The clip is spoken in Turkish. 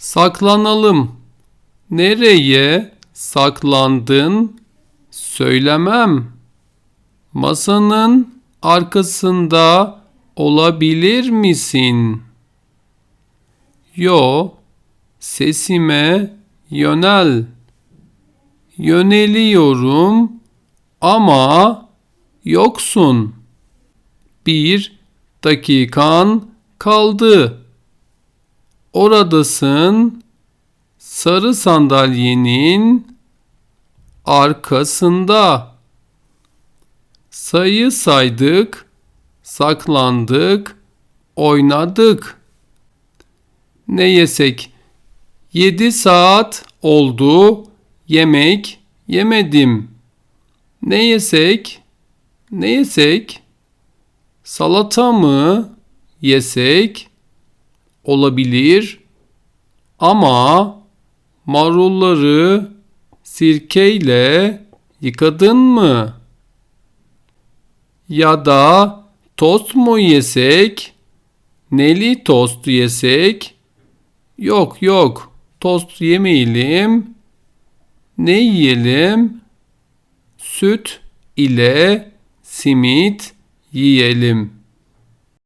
Saklanalım. Nereye saklandın? Söylemem. Masanın arkasında olabilir misin? Yo, sesime yönel. Yöneliyorum ama yoksun. Bir dakikan kaldı. Oradasın. Sarı sandalyenin arkasında. Sayı saydık, saklandık, oynadık. Ne yesek? Yedi saat oldu, yemek yemedim. Ne yesek? Ne yesek? Salata mı yesek? Olabilir. Ama marulları sirkeyle yıkadın mı? Ya da tost mu yesek? Neli tost yesek? Yok yok tost yemeyelim. Ne yiyelim? Süt ile simit yiyelim.